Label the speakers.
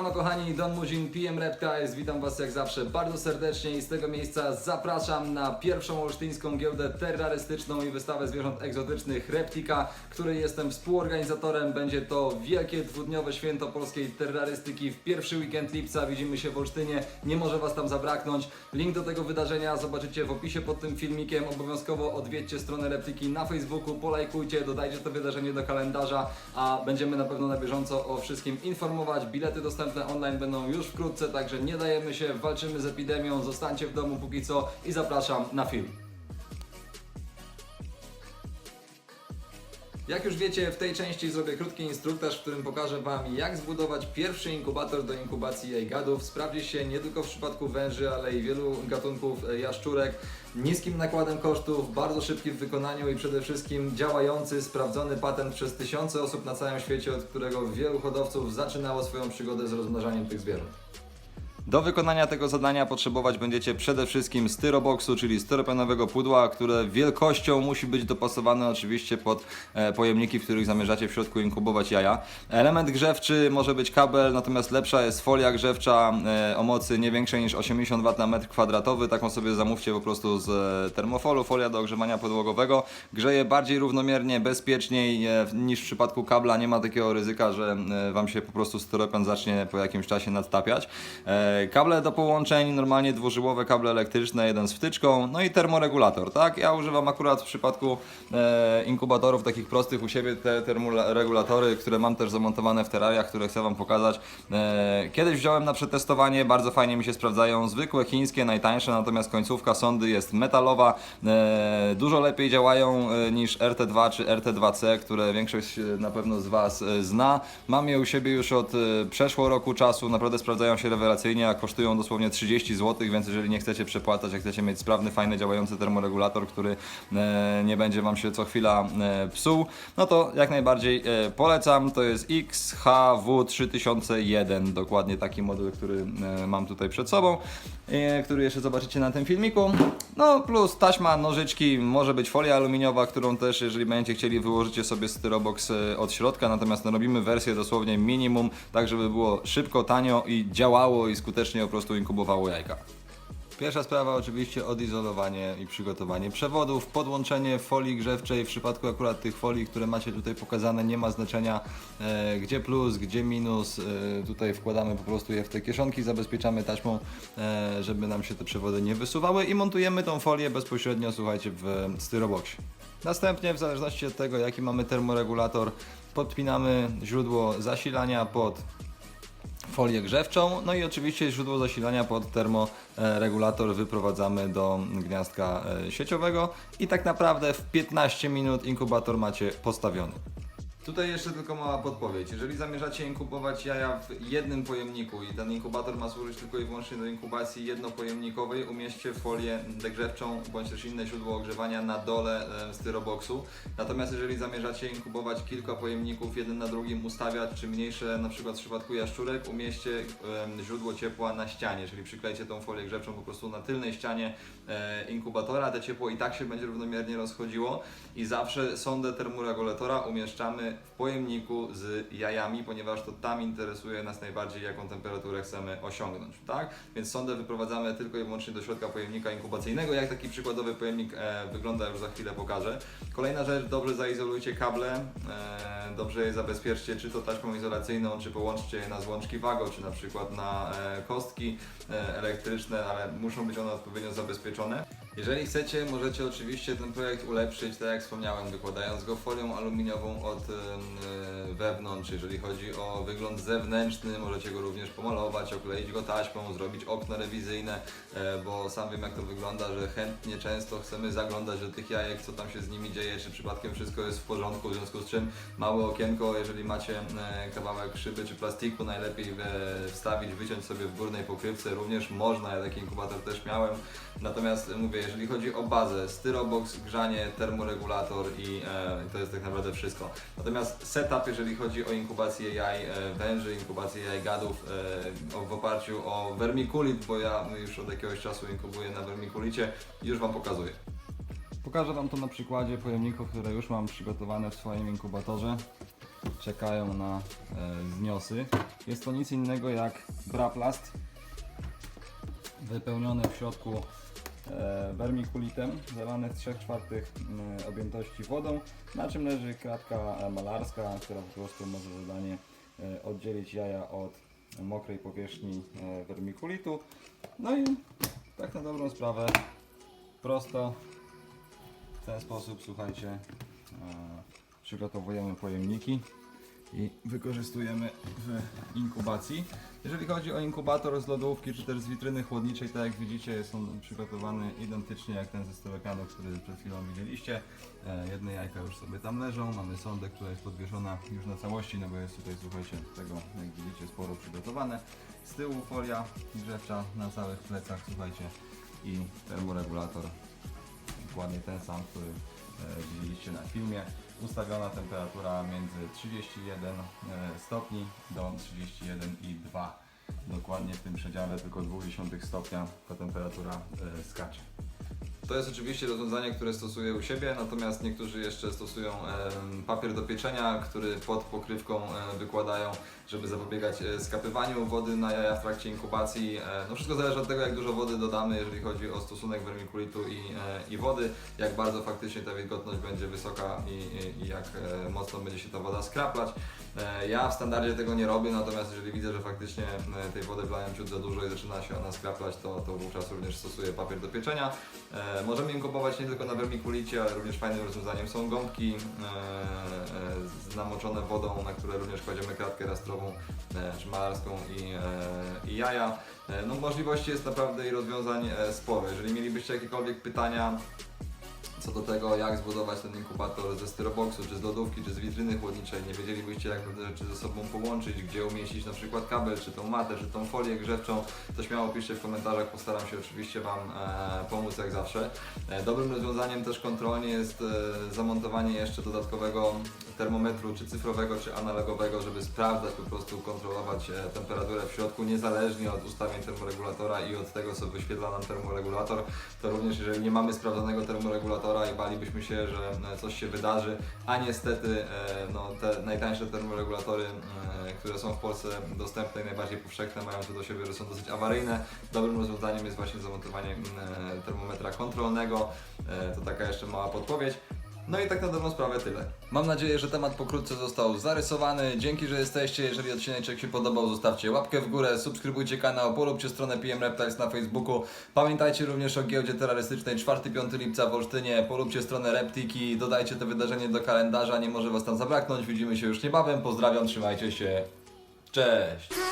Speaker 1: Siemano kochani, Don Muzin, PM Reptiles, witam Was jak zawsze bardzo serdecznie i z tego miejsca zapraszam na pierwszą olsztyńską giełdę terrorystyczną i wystawę zwierząt egzotycznych Reptika, której jestem współorganizatorem. Będzie to wielkie dwudniowe święto polskiej terrorystyki w pierwszy weekend lipca. Widzimy się w Olsztynie, nie może Was tam zabraknąć. Link do tego wydarzenia zobaczycie w opisie pod tym filmikiem. Obowiązkowo odwiedźcie stronę Reptiki na Facebooku, polajkujcie, dodajcie to wydarzenie do kalendarza, a będziemy na pewno na bieżąco o wszystkim informować. Bilety dostępne online będą już wkrótce, także nie dajemy się, walczymy z epidemią, zostańcie w domu póki co i zapraszam na film. Jak już wiecie, w tej części zrobię krótki instruktaż, w którym pokażę Wam, jak zbudować pierwszy inkubator do inkubacji jajgadów. Sprawdzi się nie tylko w przypadku węży, ale i wielu gatunków e, jaszczurek. Niskim nakładem kosztów, bardzo szybki w wykonaniu i przede wszystkim działający, sprawdzony patent przez tysiące osób na całym świecie, od którego wielu hodowców zaczynało swoją przygodę z rozmnażaniem tych zwierząt. Do wykonania tego zadania potrzebować będziecie przede wszystkim styroboxu, czyli styropianowego pudła, które wielkością musi być dopasowane oczywiście pod e, pojemniki, w których zamierzacie w środku inkubować jaja. Element grzewczy może być kabel, natomiast lepsza jest folia grzewcza e, o mocy nie większej niż 80 W na metr kwadratowy. Taką sobie zamówcie po prostu z e, termofolu, folia do ogrzewania podłogowego. Grzeje bardziej równomiernie, bezpieczniej niż w przypadku kabla. Nie ma takiego ryzyka, że Wam się po prostu styropian zacznie po jakimś czasie nadtapiać. Kable do połączeń, normalnie dwużyłowe kable elektryczne, jeden z wtyczką, no i termoregulator, tak? Ja używam akurat w przypadku e, inkubatorów takich prostych u siebie te termoregulatory, które mam też zamontowane w terariach, które chcę Wam pokazać. E, kiedyś wziąłem na przetestowanie, bardzo fajnie mi się sprawdzają zwykłe chińskie, najtańsze, natomiast końcówka sondy jest metalowa, e, dużo lepiej działają e, niż RT2 czy RT2C, które większość e, na pewno z Was e, zna. Mam je u siebie już od przeszło roku czasu, naprawdę sprawdzają się rewelacyjnie, a kosztują dosłownie 30 zł, więc jeżeli nie chcecie przepłacać, jak chcecie mieć sprawny, fajny, działający termoregulator, który e, nie będzie Wam się co chwila e, psuł, no to jak najbardziej e, polecam. To jest XHW3001, dokładnie taki model, który mam tutaj przed sobą, który jeszcze zobaczycie na tym filmiku. No plus taśma, nożyczki, może być folia aluminiowa, którą też, jeżeli będziecie chcieli, wyłożycie sobie styrobox od środka, natomiast no, robimy wersję dosłownie minimum, tak żeby było szybko, tanio i działało i skutecznie po prostu inkubowało jajka. Pierwsza sprawa oczywiście odizolowanie i przygotowanie przewodów, podłączenie folii grzewczej. W przypadku akurat tych folii, które macie tutaj pokazane, nie ma znaczenia e, gdzie plus, gdzie minus. E, tutaj wkładamy po prostu je w te kieszonki, zabezpieczamy taśmą, e, żeby nam się te przewody nie wysuwały i montujemy tą folię bezpośrednio, słuchajcie, w styroboxie. Następnie, w zależności od tego, jaki mamy termoregulator, podpinamy źródło zasilania pod folię grzewczą, no i oczywiście źródło zasilania pod termoregulator wyprowadzamy do gniazdka e, sieciowego i tak naprawdę w 15 minut inkubator macie postawiony. Tutaj jeszcze tylko mała podpowiedź. Jeżeli zamierzacie inkubować jaja w jednym pojemniku i ten inkubator ma służyć tylko i wyłącznie do inkubacji jednopojemnikowej, umieśćcie folię degrzewczą bądź też inne źródło ogrzewania na dole e, styroboxu. Natomiast jeżeli zamierzacie inkubować kilka pojemników, jeden na drugim ustawiać, czy mniejsze, na przykład w przypadku jaszczurek, umieśćcie źródło ciepła na ścianie, czyli przyklejcie tą folię grzewczą po prostu na tylnej ścianie e, inkubatora, te ciepło i tak się będzie równomiernie rozchodziło i zawsze sondę termoregulatora umieszczamy w pojemniku z jajami, ponieważ to tam interesuje nas najbardziej, jaką temperaturę chcemy osiągnąć, tak? Więc sondę wyprowadzamy tylko i wyłącznie do środka pojemnika inkubacyjnego. Jak taki przykładowy pojemnik e, wygląda, już za chwilę pokażę. Kolejna rzecz, dobrze zaizolujcie kable, e, dobrze je zabezpieczcie, czy to taśmą izolacyjną, czy połączcie je na złączki wago, czy na przykład na e, kostki e, elektryczne, ale muszą być one odpowiednio zabezpieczone. Jeżeli chcecie, możecie oczywiście ten projekt ulepszyć, tak jak wspomniałem, wykładając go folią aluminiową od e, wewnątrz. Jeżeli chodzi o wygląd zewnętrzny, możecie go również pomalować, okleić go taśmą, zrobić okno rewizyjne, e, bo sam wiem jak to wygląda, że chętnie często chcemy zaglądać do tych jajek, co tam się z nimi dzieje, czy przypadkiem wszystko jest w porządku, w związku z czym małe okienko, jeżeli macie e, kawałek szyby czy plastiku, najlepiej e, wstawić, wyciąć sobie w górnej pokrywce, również można, ja taki inkubator też miałem. Natomiast mówię, jeżeli chodzi o bazę, styrobox, grzanie, termoregulator i e, to jest tak naprawdę wszystko. Natomiast setup, jeżeli chodzi o inkubację jaj e, węży, inkubację jaj gadów e, w oparciu o vermiculit, bo ja już od jakiegoś czasu inkubuję na vermiculicie, już Wam pokazuję. Pokażę Wam to na przykładzie pojemników, które już mam przygotowane w swoim inkubatorze. czekają na e. Jest to nic innego jak braplast wypełniony w środku wermikulitem, zalany w 3 czwartych mm, objętości wodą, na czym leży kratka e, malarska, która po prostu ma za zadanie e, oddzielić jaja od mokrej powierzchni e, wermikulitu. No i tak na dobrą sprawę, prosto w ten sposób, słuchajcie, e, przygotowujemy pojemniki i wykorzystujemy w inkubacji. Jeżeli chodzi o inkubator z lodówki czy też z witryny chłodniczej, tak jak widzicie jest on przygotowany identycznie jak ten ze stolekanu, który przed chwilą widzieliście. E, Jedne jajka już sobie tam leżą, mamy sondę, która jest podwieszona już na całości, no bo jest tutaj, słuchajcie, tego jak widzicie sporo przygotowane. Z tyłu folia grzewcza na całych plecach, słuchajcie, i termoregulator dokładnie ten sam, który e, widzieliście na filmie. Ustawiona temperatura między 31 e, stopni do 31,2. Dokładnie w tym przedziale tylko 0,2 stopnia ta temperatura e, skacze. To jest oczywiście rozwiązanie, które stosuję u siebie, natomiast niektórzy jeszcze stosują papier do pieczenia, który pod pokrywką wykładają, żeby zapobiegać e, skapywaniu wody na jaja w trakcie inkubacji. E, no wszystko zależy od tego, jak dużo wody dodamy, jeżeli chodzi o stosunek wermikulitu i, e, i wody, jak bardzo faktycznie ta wilgotność będzie wysoka i, i, jak mocno będzie się ta woda skraplać. E, Ja w standardzie tego nie robię, natomiast jeżeli widzę, że faktycznie e, tej wody wlałem ciut za dużo i zaczyna się ona skraplać, to, to wówczas również stosuję papier do pieczenia. E, Możemy inkubować nie tylko na wermikulicie, ale również fajnym rozwiązaniem są gąbki e, namoczone wodą, na które również kładziemy kratkę rastrową czy malarską i, i jaja. No możliwości jest naprawdę i rozwiązań e, sporo. Jeżeli mielibyście jakiekolwiek pytania co do tego, jak zbudować ten inkubator ze styroboxu, czy z lodówki, czy z witryny chłodniczej, nie wiedzielibyście jak pewne rzeczy ze sobą połączyć, gdzie umieścić na przykład kabel, czy tą matę, czy tą folię grzewczą, to śmiało piszcie w komentarzach, postaram się oczywiście Wam e, pomóc jak zawsze. E, dobrym rozwiązaniem też kontrolnie jest e, zamontowanie jeszcze dodatkowego termometru, czy cyfrowego, czy analogowego, żeby sprawdzać po prostu, kontrolować e, temperaturę w środku, niezależnie od ustawień termoregulatora i od tego, co wyświetla nam termoregulator, to również jeżeli nie mamy sprawdzonego termoregulatora i balibyśmy się, że e, coś się wydarzy, a niestety e, no, te najtańsze termoregulatory, e, które są w Polsce dostępne i najbardziej powszechne, mają to do siebie, że są dosyć awaryjne. Dobrym rozwiązaniem jest właśnie zamontowanie termometra kontrolnego. To taka jeszcze mała podpowiedź. No i tak na dobrą sprawę tyle. Mam nadzieję, że temat pokrótce został zarysowany. Dzięki, że jesteście. Jeżeli odcinek się podobał, zostawcie łapkę w górę, subskrybujcie kanał, polubcie stronę PM Reptiles na Facebooku. Pamiętajcie również o giełdzie terrorystycznej 4-5 lipca w Olsztynie. Polubcie stronę Reptiki, dodajcie to wydarzenie do kalendarza, nie może Was tam zabraknąć. Widzimy się już niebawem. Pozdrawiam, trzymajcie się. Cześć!